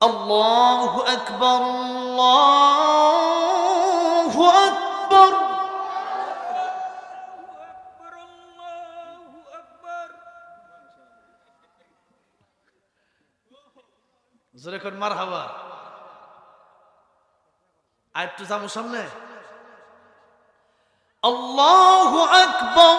الله أكبر الله أكبر জোরে কোন মার হাবা আর একটু যাবো সামনে আল্লাহ আকবর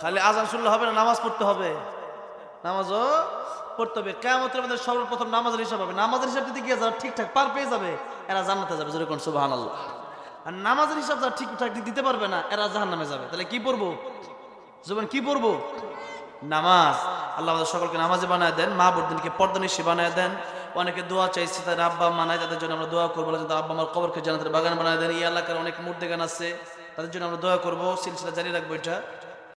খালি আজান শুনলে হবে না, নামাজ পড়তে হবে। নামাজও পড়তে হবে। কেমতের মধ্যে সর্বপ্রথম নামাজের হিসাব হবে। নামাজের হিসাব দিতে গিয়ে যারা ঠিকঠাক পার পেয়ে যাবে, এরা জান্নাতে যাবে। যেরকম সুবাহান আল্লাহ আর নামাজের হিসাব যারা ঠিকঠাক দিতে পারবে না, এরা জাহান নামে যাবে। তাহলে কি পড়ব? জুবান, কি পড়ব? নামাজ। আল্লাহ আমাদের সকলকে নামাজে বানায় দেন, মা বর্দিনকে পর্দনিশী বানায় দেন। অনেকে দোয়া চাইছে তাদের আব্বা মানায় তাদের জন্য আমরা দোয়া করব। যাতে আব্বা, আমার কবরকে জানাতে বাগান বানায় দেন, এই এলাকার অনেক মূর্তি গান আছে। তাদের জন্য আমরা দোয়া করব। সিলসিলা জারি রাখব এটা।